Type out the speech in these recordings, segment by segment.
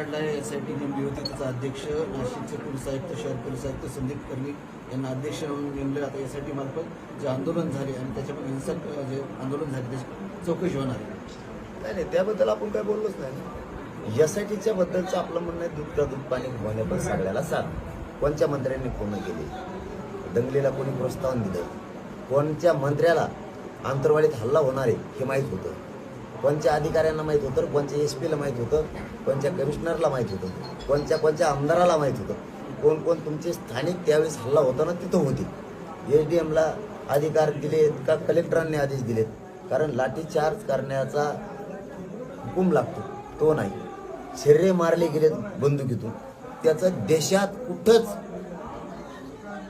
काढला S I नेमली होती. त्याचा अध्यक्ष नाशिकचे पोलीस आयुक्त शहर पोलीस आयुक्त संदीप कर्णिक यांना अध्यक्ष म्हणून नेमले. आता एस आय टी मार्फत जे आंदोलन झाले आणि त्याच्यामध्ये हिंसक जे आंदोलन झाले त्याची चौकशी होणार आहे. नाही नाही त्याबद्दल आपण काय बोललोच नाही ना. एस आय टीच्या बद्दलचं आपलं म्हणणं आहे दूध का दूध पाणी होणे पण सगळ्याला साथ. कोणत्या मंत्र्यांनी पूर्ण केली? दंगलीला कोणी प्रोत्साहन दिलं? कोणत्या मंत्र्याला आंतरवाडीत हल्ला होणार आहे हे माहीत होतं. कोणच्या अधिकाऱ्यांना माहीत होतं कोणच्या एस पीला माहीत होतं कोणच्या कमिशनरला माहीत होतं कोणच्या कोणच्या आमदाराला माहीत होतं. कोण कोण तुमचे स्थानिक त्यावेळेस हल्ला होताना तिथं होते. एस डी एमला अधिकार दिलेत का कलेक्टरांनी आदेश दिलेत? कारण लाठीचार्ज करण्याचा हुकूम लागतो तो नाही. शरीरे मारले गेलेत बंदुकीतून. त्याचं देशात कुठंच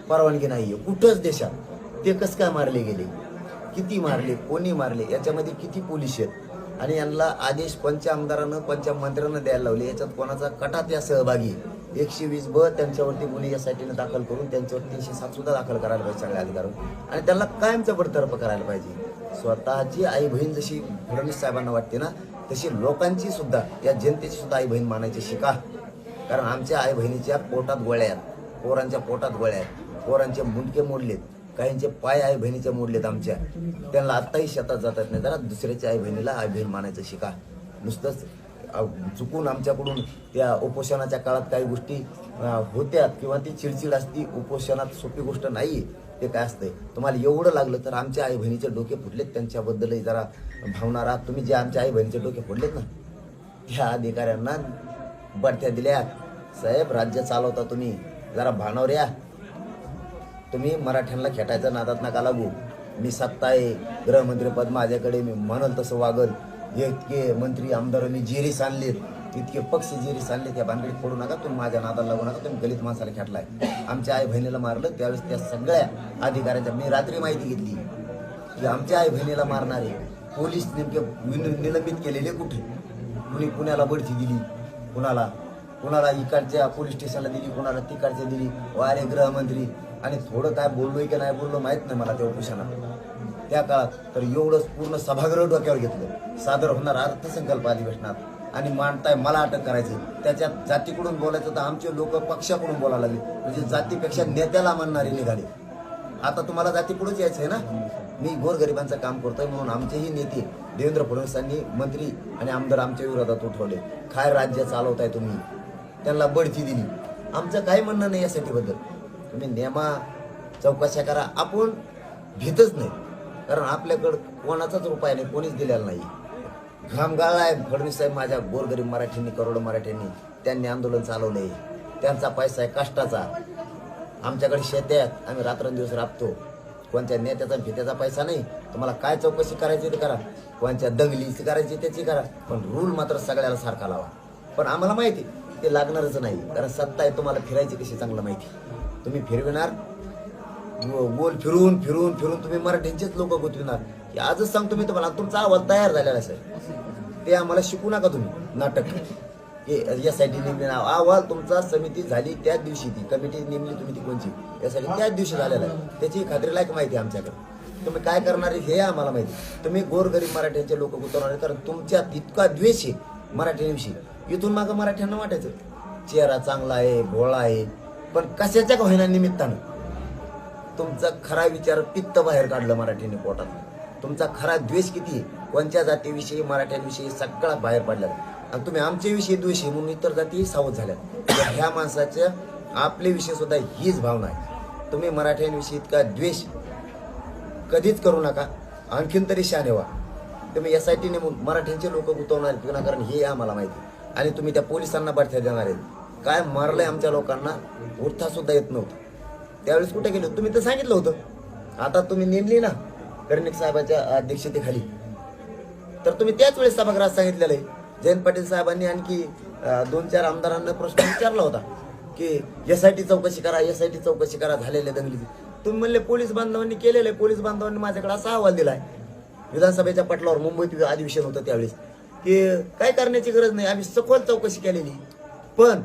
परवानगी नाही आहे कुठंच देशात. ते कसं काय मारले गेले? किती मारले कोणी मारले? याच्यामध्ये किती पोलीस आहेत? आणि यांना आदेश पंच आमदारानं पंच मंत्र्यांना द्यायला लावले. याच्यात कोणाचा कटा त्या सहभागी? एकशे वीस ब त्यांच्यावरती गुन्हे यासाठीनं दाखल करून त्यांच्यावर तीनशे सात सुद्धा दाखल करायला पाहिजे सगळ्या अधिकारून आणि त्यांना कायमचं बडतर्फ करायला पाहिजे. स्वतःची आई बहीण जशी फडणवीस साहेबांना वाटते ना तशी लोकांची सुद्धा या जनतेची सुद्धा आई बहीण मानायची शिका. कारण आमच्या आई बहिणीच्या पोटात गोळ्या आहेत. पोरांच्या पोटात गोळ्या आहेत. पोरांचे मुंडके मोडलेत. काहींचे पाय आई बहिणीचे मोडलेत आमच्या. त्यांना आत्ताही शेतात जातात नाही जरा दुसऱ्याच्या आई बहिणीला आई बहीण मानायचं शिका. नुसतंच चुकून आमच्याकडून त्या उपोषणाच्या काळात काही गोष्टी होत्यात किंवा ती चिडचिड असती उपोषणात सोपी गोष्ट नाही ते काय असतंय? तुम्हाला एवढं लागलं तर आमच्या आई बहिणीचे डोके फुटलेत त्यांच्याबद्दलही जरा भावना आहात तुम्ही जे आमच्या आई बहिणीचे डोके फुटलेत ना त्या अधिकाऱ्यांना बढत्या दिल्या साहेब राज्य चालवता तुम्ही. जरा भानावर या. तुम्ही मराठ्यांना खेटायचा नादात नका लागू. मी सत्ता आहे. गृहमंत्री पद माझ्याकडे मी म्हणल तसं वागल. इतके मंत्री आमदारांनी जेरीस आणलेत. इतके पक्ष जेरीस आणले त्या भानगडीत पडू नका. तुम्ही माझ्या नादाला लागू नका. तुम्ही गलित माणसाला खेटलाय. आमच्या आई बहिणीला मारलं. त्यावेळेस त्या सगळ्या अधिकाऱ्यांच्या मी रात्री माहिती घेतली. की आमच्या आई बहिणीला मारणारे पोलीस नेमके निलंबित केलेले कुठे? कुणी पुण्याला बढती दिली. कुणाला? कुणाला इकडच्या पोलीस स्टेशनला दिली? कुणाला तिकडच्या दिली? वारे गृहमंत्री आणि थोडं काय बोललोय की नाही बोललो माहीत नाही मला त्या उपोषणात त्या काळात तर एवढंच पूर्ण सभागृह डोक्यावर घेतलं. सादर होणार अर्थसंकल्प अधिवेशनात. आणि मांडताय मला अटक करायची त्याच्यात जातीकडून बोलायचं तर आमचे लोक पक्षाकडून बोलायला लागले. म्हणजे जातीपेक्षा नेत्याला मानणारे निघाले. आता तुम्हाला जातीपुढेच यायचं आहे ना? मी गोरगरिबांचं काम करतोय म्हणून आमचेही नेते देवेंद्र फडणवीसांनी मंत्री आणि आमदार आमच्या विरोधात उठवले. काय राज्य चालवताय तुम्ही? त्यांना बढती दिली. आमचं काही म्हणणं नाही यासाठी बद्दल तुम्ही नेमा चौकशा करा. आपण भीतच नाही. कारण आपल्याकडं कोणाचाच उपाय नाही कोणीच दिलेला नाही. घामगाळा आहे फडणवीस साहेब माझ्या गोरगरीब मराठ्यांनी करोडो मराठ्यांनी त्यांनी आंदोलन चालवलंय. त्यांचा पैसा आहे कष्टाचा. आमच्याकडे शेते आहेत आम्ही रात्रंदिवस राबतो. कोणत्या नेत्याचा भीत्याचा पैसा नाही. तुम्हाला काय चौकशी करायची ते करा. कोणत्या दंगलीची करायची त्याची करा. पण रूल मात्र सगळ्याला सारखा लावा. पण आम्हाला माहिती ते लागणारच नाही. कारण सत्ता आहे तुम्हाला फिरायची कशी चांगलं माहिती तुम्ही फिरविणार? गोल फिरून फिरून फिरून तुम्ही मराठ्यांचेच लोक गुतविणार. हे आजच सांगतो मी तुम्हाला. तुमचा आवाज तयार झालेला आहे सर ते आम्हाला शिकू नका तुम्ही. नाटक. हे यासाठी नेमले नाव. अहवाल तुमचा समिती झाली त्याच दिवशी ती. कमिटी नेमली तुम्ही ती कोणची? यासाठी त्याच दिवशी झालेला आहे. त्याची खात्री लायक माहिती आहे आमच्याकडे. तुम्ही काय करणार आहे हे आम्हाला माहिती तुम्ही गोरगरीब मराठ्यांचे लोक गुतवणार कारण तुमच्या तितका द्वेष आहे मराठीविषयी इथून मागं मराठ्यांना वाटायचं. चेहरा चांगला आहे भोळा आहे. पण कशाच्या का होईना निमित्तानं? तुमचा खरा विचार पित्त बाहेर काढलं मराठीने पोटात तुमचा खरा द्वेष किती आहे? कोणत्या जातीविषयी मराठ्यांविषयी सगळा बाहेर पडला आणि तुम्ही आमच्याविषयी द्वेष आहे म्हणून इतर जाती सावध झाल्या तर ह्या माणसाच्या आपले विषय सुद्धा हीच भावना आहे. तुम्ही मराठ्यांविषयी इतका द्वेष कधीच करू नका. आणखीन तरी शाने व्हा. तुम्ही एस आय टी नेमून मराठ्यांचे लोक गुंतवणार आहेत विनाकारण हे आम्हाला माहिती आणि तुम्ही त्या पोलिसांना बढत्या देणार आहेत. काय मारलंय आमच्या लोकांना उठता सुद्धा येत नव्हतं. त्यावेळेस कुठे गेलो तुम्ही तर सांगितलं होतं. आता तुम्ही नेमली ना कर्णिक साहेबाच्या अध्यक्षतेखाली. तर तुम्ही त्याच वेळेस सभागृहात सांगितलेलं आहे. जयंत पाटील साहेबांनी आणखी दोन चार आमदारांना प्रश्न विचारला होता की एस आय टी चौकशी करा एस आय टी चौकशी करा झालेल्या दंगलीची. तुम्ही म्हणले पोलीस बांधवांनी केलेलं आहे. पोलीस बांधवांनी माझ्याकडे असा अहवाल दिला आहे विधानसभेच्या पटलावर मुंबईत अधिवेशन होतं त्यावेळेस की काय करण्याची गरज नाही आम्ही सखोल चौकशी केलेली. पण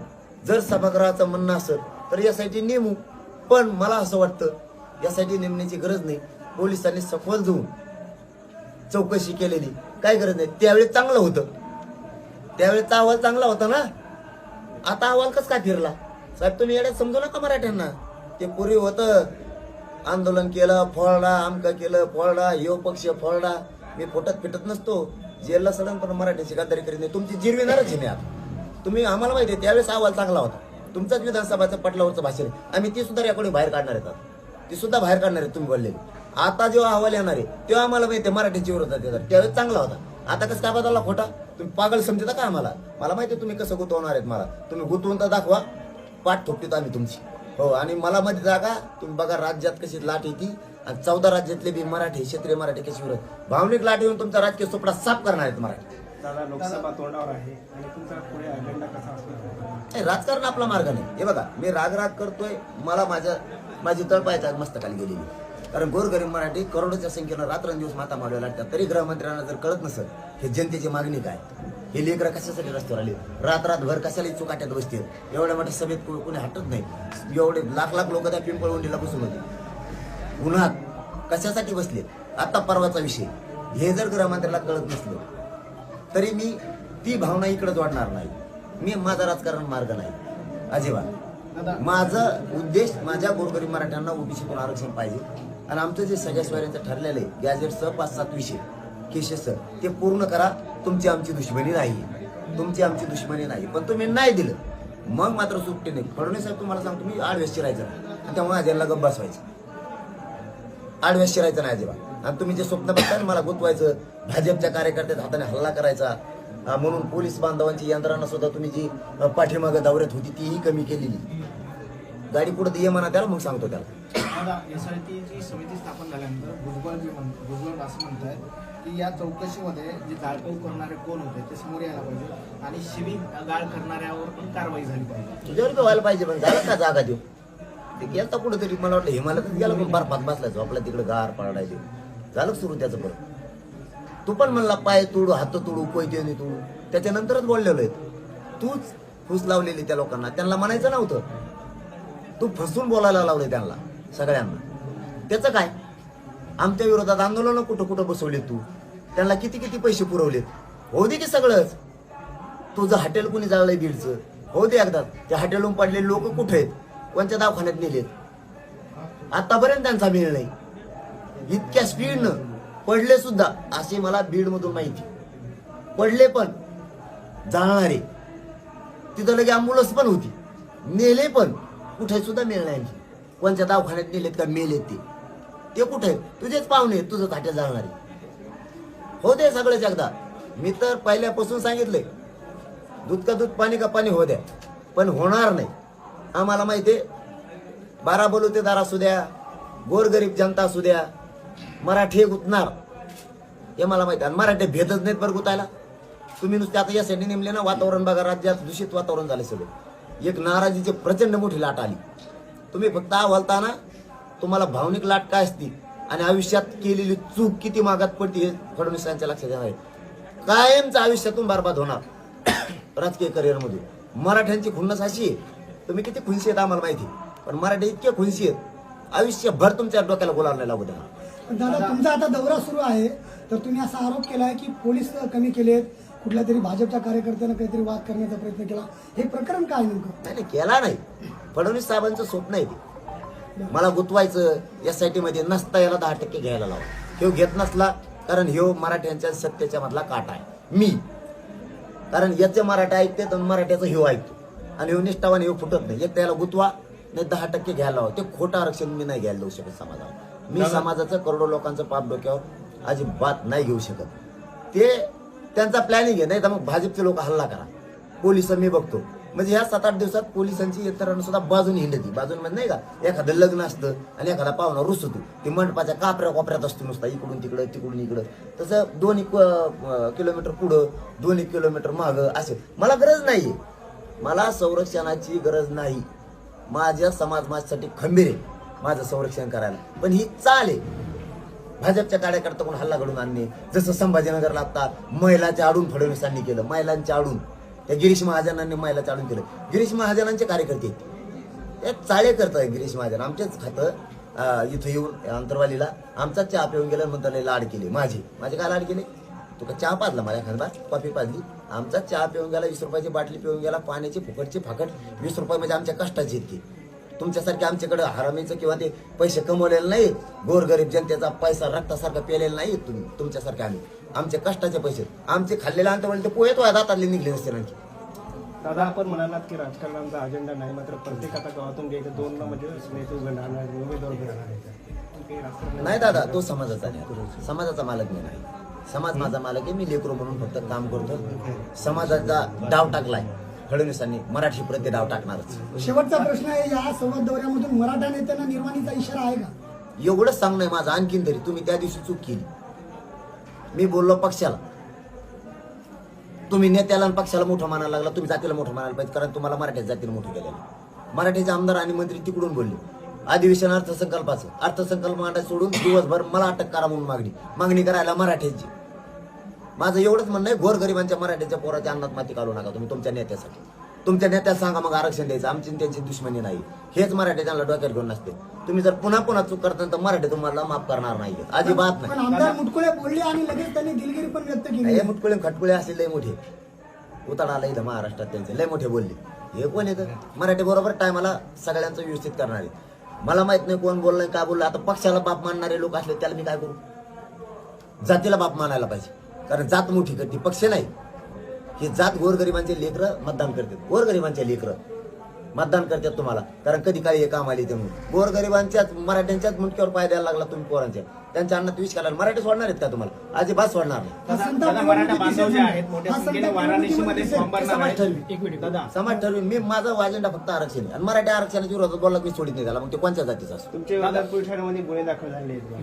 जर सभागृहाचं म्हणणं असेल तर यासाठी नेमू. पण मला असं वाटतं यासाठी नेमण्याची गरज नाही. पोलिसांनी सखोल जाऊन चौकशी केलेली. काय गरज नाही. त्यावेळी चांगलं होतं. त्यावेळेचा अहवाल चांगला होता ना? आता अहवाल कस काय फिरला? साहेब तुम्ही येड्यात समजू नका मराठ्यांना. ते पूर्वी होतं आंदोलन केलं फळडा आमका केलं फळडा यो पक्ष फळडा मी फोटत फिटत नसतो. जेलला सडन पण मराठीची गादारी करीत नाही. तुमची जिरविणारच आहे मी आता. तुम्ही आम्हाला माहिती आहे त्यावेळेस अहवाल चांगला होता. तुमचाच विधानसभाचं पटलावरचं भाषण आम्ही ती सुद्धा रेकॉर्डिंग बाहेर काढणार आहेत ती सुद्धा बाहेर काढणार आहे तुम्ही बोललेली आता जेव्हा अहवाल येणार आहे तेव्हा आम्हाला माहिती आहे मराठीची विरोधात येतात. त्यावेळेस चांगला होता. आता कसं काय बदलला खोटा? तुम्ही पागल समजता का आम्हाला? मला माहिती आहे तुम्ही कसं गुंतवणार आहेत मला. तुम्ही गुंतवून तर दाखवा. पाठ थोपटीत आम्ही तुमची. हो आणि मला मध्ये जागा तुम्ही बघा राज्यात कशी लाट येते. आणि चौदा राज्यातले बी मराठी क्षेत्रीय मराठी कशी विरोध. भावनिक लाट येऊन तुमचा राजकीय सुपडा साफ करणार आहेत मराठी. दादा लोकसभा तोंडावर आहे आणि तुमचा पुढे अजेंडा कसा नाही, राजकारण आपला मार्ग नाही. हे बघा मी राग राग करतोय मला माझ्या माझी तळपायच्या मस्तकाली गेलेली कारण गोरगरीब मराठी करोडोच्या संख्येनं रात्रंदिवस माता मारल्या लागतात. तरी गृहमंत्र्यांना जर कळत नसेल हे जनतेची मागणी काय? हे लेकरं कशासाठी रस्त्यावर आले? रात रातभर कशाला चुकाट्यात बसतील? एवढ्या मोठ्या सभेत कोणी हटत नाही. एवढे लाख लाख लोक त्या पिंपळवंडीला बसून होते. उन्हात कशासाठी बसले आता परवाचा विषय. हे जर गृहमंत्र्याला कळत नसलं तरी मी ती भावना इकडे जोडणार नाही. मी माझा राजकारण मार्ग नाही. अजिबात. माझा उद्देश माझ्या गोरगरीब मराठ्यांना ओबीसीतून आरक्षण पाहिजे. आणि आमचं जे सगळ्या स्वाऱ्यांचं ठरलेलं आहे गॅजेटसह पाच सात विषय केसेसचं ते पूर्ण करा. तुमची आमची दुश्मनी नाही. तुमची आमची दुश्मनी नाही. पण तुम्ही नाही दिलं. मग मात्र सुट्टी नाही. फडणवीस साहेब तुम्हाला सांगतो मी आडवेस शिरायचं आणि त्यामुळे अजयला गप्प बसवायचं. आडव्यास शिरायचं नाही अजिबात. आणि तुम्ही जे स्वप्न बघताय ना मला गुंतवायचं भाजपच्या कार्यकर्त्यात हाताने हल्ला करायचा म्हणून पोलीस बांधवांची यंत्रणा सुद्धा तुम्ही जी पाठीमागं दौऱ्यात होती तीही कमी केलेली. गाडी पुढे ये म्हणा त्याला मग सांगतो त्याला. समिती स्थापन झाल्यानंतर भुजबळ जे म्हण भुजबळ असं म्हणताय की या चौकशीमध्ये जे जाळपोळ करणारे कोण होते ते समोर यायला पाहिजे आणि शिवी गाळ करणाऱ्यावर पण कारवाई झाली पाहिजे. तुझ्यावर व्हायला पाहिजे पण झालं का जागा देऊ ते गेलता कुठेतरी मला वाटलं हिमालयात गेला पण बर्फात बसलायचो आपल्या तिकडे गार पडायचे झालं सुरू त्याचं परत. तू पण म्हणला पाय तोडू हात तोडू कोयते तोडू. त्याच्यानंतरच बोललेलो आहे. तूच फुस लावलेली त्या लोकांना. त्यांना म्हणायचं नव्हतं. तू फसून बोलायला लावले त्यांना सगळ्यांना. त्याचं काय? आमच्या विरोधात आंदोलन कुठं कुठं बसवले तू? त्यांना किती किती पैसे पुरवलेत? होऊ दे की सगळंच. तुझं हॉटेल कुणी जाळलंय बीडचं? हो दे एकदा. त्या हॉटेलहून पडलेले लोक कुठे आहेत? कोणत्या दवाखान्यात नेलेत? आतापर्यंत त्यांचा मिळ नाही. इतक्या स्पीडनं पडले सुद्धा असे मला बीड मधून माहिती. पडले पण जाणारे. तिथं लगे अँब्युलन्स पण होती. नेले पण कुठे सुद्धा मेळ नाही कोणत्या दवाखान्यात नेलेत का मेलेत ते. ते कुठे? तुझेच पाहुणे तुझं ताट्या जाणारे. हो दे सगळेच एकदा. मी तर पहिल्यापासून सांगितलंय दूध का दूध पाणी का पाणी हो द्या. पण होणार नाही. आम्हाला माहितीये बारा बलुतेदार असू द्या गोरगरीब जनता असू द्या मराठी गुंतणार. हे मला माहिती आहे. आणि मराठी भेदच नाहीत बरं गुतायला. तुम्ही नुसते आता यासाठी नेमले ना वातावरण बघा राज्यात दूषित वातावरण झाले सगळं. एक नाराजीची प्रचंड मोठी लाट आली. तुम्ही फक्त अहवालता ना तुम्हाला भावनिक लाट काय असती आणि आयुष्यात केलेली चूक किती मागात पडते हे फडणवीसांच्या लक्षात येणार आहे. कायमचं आयुष्यातून बरबाद होणार. राजकीय करिअरमध्ये. मराठ्यांची खुन्नस अशी आहे. तुम्ही किती खुनशी आहेत आम्हाला माहिती पण मराठी इतके खुनशी आहेत. आयुष्यभर तुमच्या डोक्याला बोलायला लागू द्या दादा तुमचा आता दौरा सुरू आहे. तर तुम्ही असा आरोप केला आहे की पोलीस कमी केलेत कुठल्या तरी भाजपच्या कार्यकर्त्यानं काहीतरी वाद करण्याचा प्रयत्न केला. हे प्रकरण काय नेमकं? नाही नाही केला नाही. फडणवीस साहेबांचं स्वप्न आहे ते. मला गुंतवायचं एस आय टी मध्ये नसता याला दहा टक्के घ्यायला लावा. ह्यो घेत नसला कारण ह्यो मराठ्यांच्या सत्तेच्या मधला काटा आहे. मी. कारण याचे मराठा ऐकते तर मराठ्याचं ह्यो ऐकतो. आणि ह्यो निष्ठावान ह्यो फुटत नाही. एक त्याला गुंतवा नाही दहा टक्के घ्यायला लावा. ते खोटं आरक्षण मी नाही घ्यायला देऊ शकत समाजाला. मी समाजाचं करोडो लोकांचं पाप डोक्यावर अजिबात नाही घेऊ शकत. ते त्यांचा प्लॅनिंग आहे नाही तर मग भाजपचे लोक हल्ला करा. पोलीस मी बघतो. म्हणजे ह्या सात आठ दिवसात पोलिसांची यंत्रणा सुद्धा बाजून हिंडती. बाजून म्हणजे नाही का एखादं लग्न असतं आणि एखादा पाहुणा रुसतो. ते मंडपाच्या कापऱ्या कोपऱ्यात असतो नुसता इकडून तिकडं तिकडून इकडं. तसं दोन एक किलोमीटर पुढं दोन एक किलोमीटर मागं असं. मला गरज नाहीये. मला संरक्षणाची गरज नाही. माझ्या समाज माझ्यासाठी खंबीर आहे. माझं संरक्षण करायला. पण ही चाल आहे. भाजपच्या कार्यकर्ता कोण हल्ला घडून आणणे? जसं संभाजीनगरला आता महिलाच्या आडून फडणवीसांनी केलं महिलांच्या आडून. त्या गिरीश महाजनांनी महिलाच्या आडून केलं. गिरीश महाजनांचे कार्यकर्ते. आहेत ते चाळे करतात गिरीश महाजन. आमचेच खातं इथं येऊन अंतरवालीला आमचा चहा पिऊन गेला म्हणतात लाड केले. माझे. माझे काय लाड केले? तू का चहा पाजला माझ्या खानबा कॉफी पाजली. आमचा चहा पिऊन गेला वीस रुपयाची बाटली पिऊन गेला पाण्याची फुकटची फाकट वीस रुपये म्हणजे आमच्या कष्टाची इतकी. तुमच्यासारखे आमच्याकडे हरामीचं किंवा ते पैसे कमवलेले नाही गोरगरीब जनतेचा पैसा रक्तासारखा पेलेला नाही तुम्ही तुमच्यासारखे आम्ही. आमचे कष्टाचे पैसे आमचे खाल्लेले म्हणजे ते पोहेत दातातले निघले नसते आणखी. दादा आपण म्हणालात की राजकारणाचा अजेंडा नाही मात्र प्रत्येक आता गावातून घ्यायचं दोन म्हणजे नेते उभे राहणार उमेदवार उभे राहणार आहेत. काही राजकारण नाही दादा तो समाजाचा नाही. समाजाचा मालक मी नाही. समाज माझा मालक आहे मी लेकरो म्हणून फक्त काम करतो समाजाचा डाव टाकलाय. फडणवीसांनी मराठी प्रति डाव टाकणारच. शेवटचा प्रश्न आहे या संवाद दौऱ्यामधून मराठा नेत्यांना निर्वाणीचा इशारा आहे का? एवढंच सांगणं माझं आणखीन तरी. तुम्ही त्या दिवशी चूक केली. मी बोललो पक्षाला. तुम्ही नेत्याला पक्षाला मोठं मानायला लागला तुम्ही जातीला मोठं मानायला पाहिजे कारण तुम्हाला मराठ्या जातीला मोठं केलेलं मराठीचे आमदार आणि मंत्री तिकडून बोलले. अधिवेशन अर्थसंकल्पाचं. अर्थसंकल्प मांडा सोडून दिवसभर मला अटक करा म्हणून मागणी. मागणी करायला मराठ्यांची. माझं एवढंच म्हणणं आहे गोरगरिबांच्या मराठ्याच्या पोराच्या अन्नात माती काढू नका तुम्ही तुमच्या नेत्यासाठी. तुमच्या नेत्याला सांगा मग आरक्षण द्यायचं आमची त्यांची दुश्मनी नाही. हेच मराठ्याच्या डोक्यात घेऊन नसते. तुम्ही जर पुन्हा पुन्हा चूक करता तर मराठी तुम्हाला माफ करणार नाही अजिबात पण नाही आमदार मुटकुळे बोलले आणि लगेच त्यांनी दिलगिरी पण व्यक्त केली. हे मुटकुळे खटकुळे असले लय मोठे. उतार आला इथं महाराष्ट्रात त्यांचे लय मोठे बोलले. हे कोण येतं मराठी बरोबर टायमाला सगळ्यांचं व्यवस्थित करणारे मला माहीत नाही कोण बोललं काय बोललं. आता पक्षाला बाप मानणारे लोक असले त्याला मी काय करू? जातीला बाप मानायला पाहिजे. कारण जात मोठी करते पक्ष नाही. ही जात गोरगरिबांचे लेकरं मतदान करतात. गोरगरिबांचे लेकरं मतदान करतात तुम्हाला. कारण कधी काळी हे काम आले ते म्हणून. गोरगरिबांच्याच मराठ्यांच्याच मुंडक्यावर पाय द्यायला लागला तुम्ही पोरांच्या. त्यांच्या अन्नात विष करायला मराठी सोडणार आहेत का तुम्हाला? अजिबात सोडणार नाही. समाज आहेत. ठरवी. एक मिनिट दादा. समाज ठरवून मी माझा अजेंडा फक्त आरक्षण आहे. आणि मराठी आरक्षणाच्या विरोधात बोलला मी सोडित नाही त्याला मग ते कोणत्या जातीचा असतो?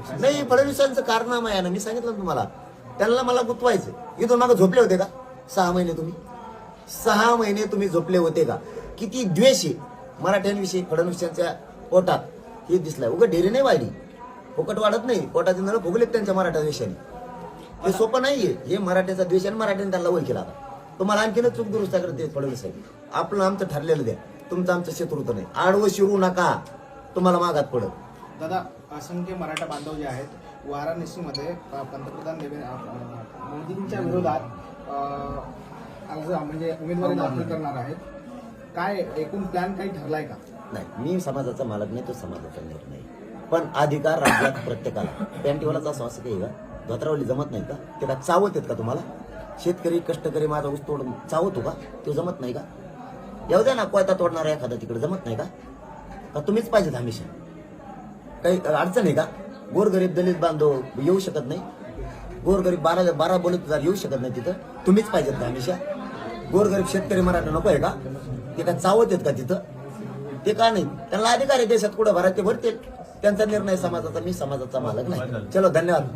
झाले? नाही फडणवीसांचं कारनामा आहे ना. मी सांगितलं ना तुम्हाला. त्यांना मला गुतवायचं इथून मागे झोपले होते का? सहा महिने तुम्ही. सहा महिने तुम्ही झोपले होते का? किती द्वेष आहे. मराठ्यांविषयी फडणवीसांच्या पोटात हे दिसलाय. उगा ढेरी नाही वाढली. फुकट वाढत नाही. पोटाचे नळ फुगलेत त्यांच्या मराठा द्वेषाने हे सोपं नाहीये. हे मराठ्याचा द्वेष आणि मराठ्याने त्यांना वल केला तुम्हाला आणखीनच चूक दुरुस्त करते फडणवीस साहेब. आपलं आमचं ठरलेलं द्या. तुमचं आमचं शत्रुत नाही. आडवं शिरू नका. तुम्हाला मागात पडत. दादा असंख्य मराठा बांधव जे आहेत वाराणसीमध्ये पंतप्रधान देवेंद्र मोदींच्या विरोधात अर्ज म्हणजे उमेदवारी दाखल करणार आहेत. काय एकूण प्लॅन काही ठरलाय का? नाही मी समाजाचा मालक नाही तो समाजाचा निर्णय पण अधिकार राज्यात प्रत्येकाला. पॅन्टीवालाच असं असं काही का? धोत्रावली जमत नाही का? ते का चावत आहेत का तुम्हाला? शेतकरी कष्टकरी माझा ऊस तोड चावतो का? तो जमत नाही का? येऊ द्या ना कोयता तोडणारा एखादा तिकडे जमत नाही का? का तुम्हीच पाहिजेत हमेशा? काही अडचण आहे का? गोरगरीब दलित बांधव येऊ शकत नाही. गोरगरीब बारा बारा बोलत येऊ शकत नाही तिथं. तुम्हीच पाहिजेत का हमेशा. गोरगरीब शेतकरी मराठा नको आहे का? ते काय चावत आहेत का तिथं? ते का नाही? त्यांना अधिकार आहे देशात कुठं भरात ते भरतील. त्यांचा निर्णय समाजाचा मी समाजाचा मालक नाही. चलो धन्यवाद.